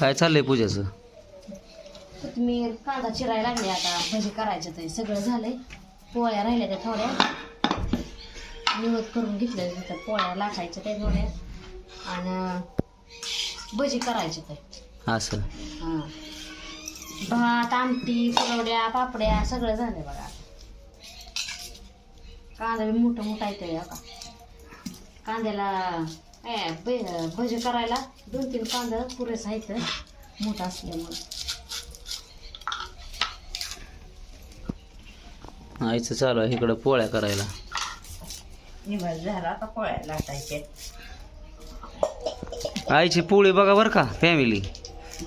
काय चाललंय पूजाचं? मी कांदा चिरायला लागले आता. भजी करायचे ते. सगळं झालंय. पोळ्या राहिल्या त्या थोड्या. निवत करून घेतल्या पोळ्या लाटायच्या त्या थोड्या. आणि भजी करायचे ते. असं. हां. भात आमटी कुरवड्या पापड्या सगळं झालंय बघा. कांदा बी मोठं मोठा येतोय का कांद्याला भजी करायला दोन तीन कांदा पुरेसा येतं मोठा असल्यामुळे. आईचं चालू आहे इकडं पोळ्या करायला. निभास झाला आता पोळ्या लाटायचे. आईची पोळी बघा बरं का फॅमिली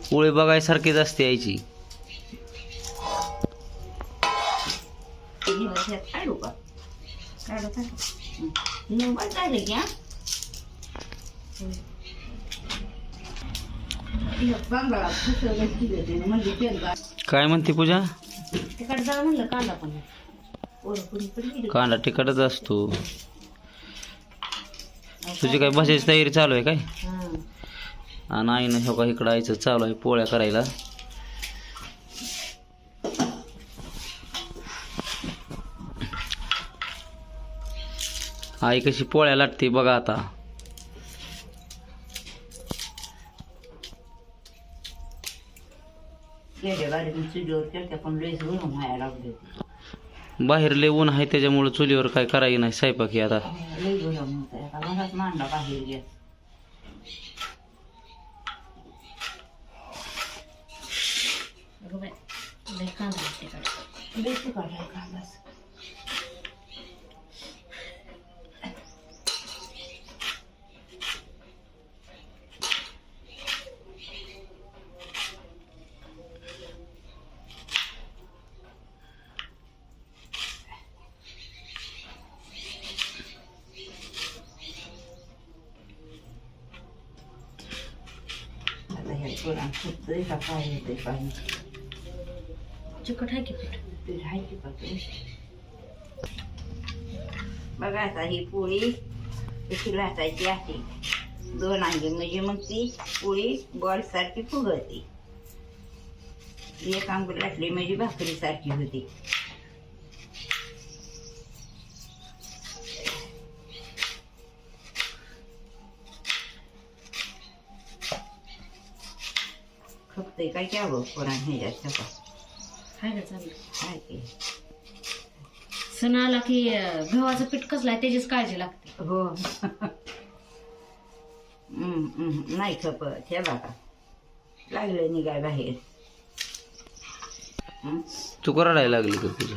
पोळी बघायसारखीच असते आईची. काढू का? काढू काय म्हणते पूजा? कांदा तिकडच असतो. तुझी काय भाजीची तयारी चालू आहे काय? आणि आईनं हे का इकडं आईचं चालू आहे पोळ्या करायला. आई कशी पोळ्या लाटते बघा आता. चुलीवर पण लईच व्हायला लागले बाहेर लय ऊन आहे त्याच्यामुळे चुलीवर काय करायचं नाही स्वयंपाकी आता. लई गरम होत. आहे आता घरात मांडला बाहेर गॅस कांदा. हे का पाणी? चिकट आहे की ते पातळी बघा आता ही पोळी कशी लाटायची आहे. दोन अंगे म्हणजे मग ती पोळी बॉल सारखी फुगती एक अंग लाटली म्हणजे भाकरी सारखी होती. ते काय घ्यावं पोरां ह्याच्यात चपा आहे का चांगलं काय ते सण आला की अं, गव्हाचं पीठ कसलं आहे त्याचीच काळजी लागते हो हम्म, हम्म, नाही खपत हे बघा लागलं निघाय बाहेर हं? तू करायला लागली का पूजा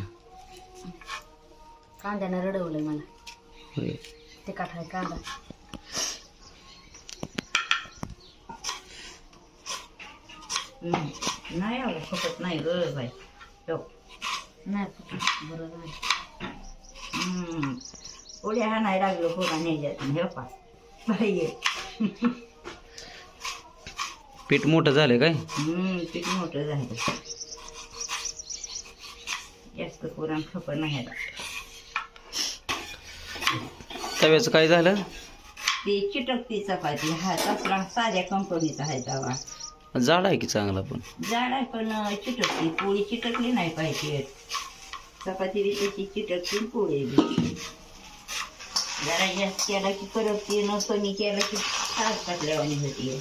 कांद्यानं रडवलंय मला होय. तिखट आहे कांदा नाही आलं खपत नाही. ग बाई. हो. नाही फुटलं. बरं हम्म. उड्या हा नाही लागलो पुरा न्यायच्यात. हे पा बाई. पीठ मोठं झालं काय? हम्म, पीठ मोठं झालं जास्त पुरण खपत नाही. तव्याचं काय झालं? ती चिटकती चपाती. हा तसला साध्या कंपनीचा आहे तवा. जाड आहे की चांगला पण? जाड आहे पण चिटकली पोळी चिटकली नाही पाहिजे. चपाती चिटकली आणि पोळी जरा जास्त केला की करपती न कमी केला की साज टाकल्यावानी होती.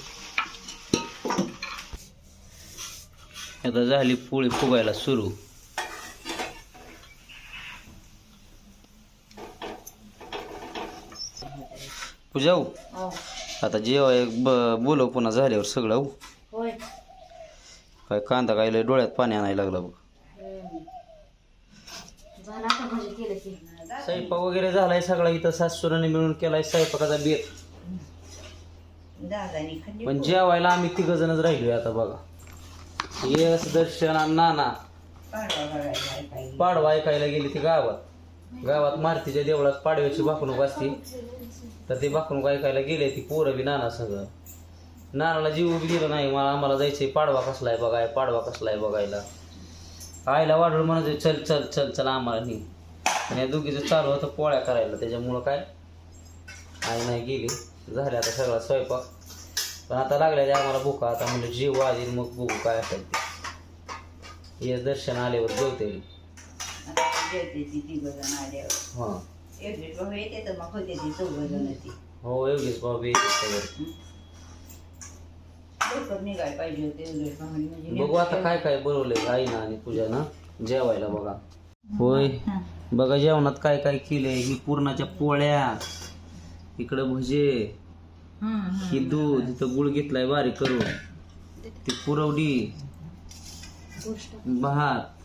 आता झाली पोळी फुगायला सुरू. पूजा हो. आता जेव्हा एक ब बोलव पुन्हा झाल्यावर सगळं. काय कांदा काय लय डोळ्यात पाणी आणायला लागला बघ. हम्म. झालं आता भजी केलं की. स्वयंपाक वगैरे झालाय सगळा इथं सासूराने मिळून केलाय स्वयंपाकाचा बेत. दादानी पण जेवायला आम्ही तिघ जणच राहिलोय आता बघा. यश दर्शन आणि नाना. पाडवा बघायला ऐकायला. पाडवा ऐकायला गेली ती गावात. गावात मारुतीच्या देवळात पाडव्याची भाकणूक असते. तर ते भाकणूक ऐकायला गेले ती पोरं बी नाना सगळं. नानाला जीव बी दिलं नाही मला आम्हाला जायचंय पाडवा कसलाय बघाय पाडवा कसलाय बघायला. आईला वाढून म्हणत चल चल चल चल आम्हाला नाही आणि या दोघीचं चालू होतं पोळ्या करायला त्याच्यामुळं काय? आई नाही गेली. झाले आता सगळा स्वयंपाक. पण आता लागल्या आम्हाला भूका आता म्हणलं जीव आधी मग बघू काय असेल ते. हे दर्शन आल्यावर जेवते ती ती हां ती ती. हो एवढीच बाबी लवकर निघायला पाहिजे होते एवढे भाऊ म्हणजे बघू आता काय? काय बनवलंय आईनं आणि पूजानं जेवायला बघा. होय. बघा जेवणात काय काय केलंय? ही पूर्णाच्या पोळ्या इकडं भजे हं, दूध इथं गुळ घेतलाय बारीक करून. ती पुरवडी भात.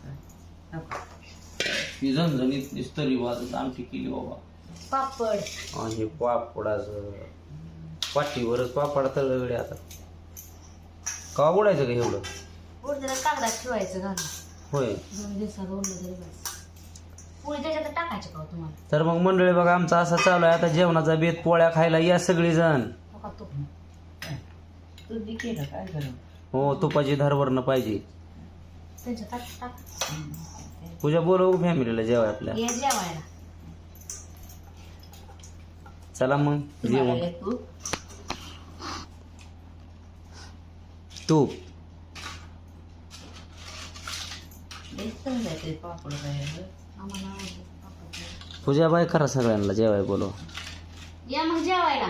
ही झणझणीत तरी वाजत आमटी केली बाबा. पापड. आणि पापडाचं पाठीवरच पापड तळगडे आता. का उडायचं का एवढं? उडदाला कागदात ठेवायचं घालून. होय. दोन दिवसात ओढलं तरी बस. पोळी त्याच्यात टाकायची का हो तुम्हाला? तर मग मंडळी बघा आमचा असा चालू आहे. आता जेवणाचा बेत पोळ्या खायला या सगळीजण. हो का तू तू बी केलं काय करू हो तुपाची धारवरणं पाहिजे. त्यांच्या टाक टाक. पूजा बोलवू फॅमिलीला जेवाय आपल्या. ये जेवायला. चला मग जेवण. तू तूप लईच चांगलं आहे ते पापड बाहेर आम्हाला आवडतं पापड. पूजा बाय करा सगळ्यांना जेवाय बोलो या मग जेवायला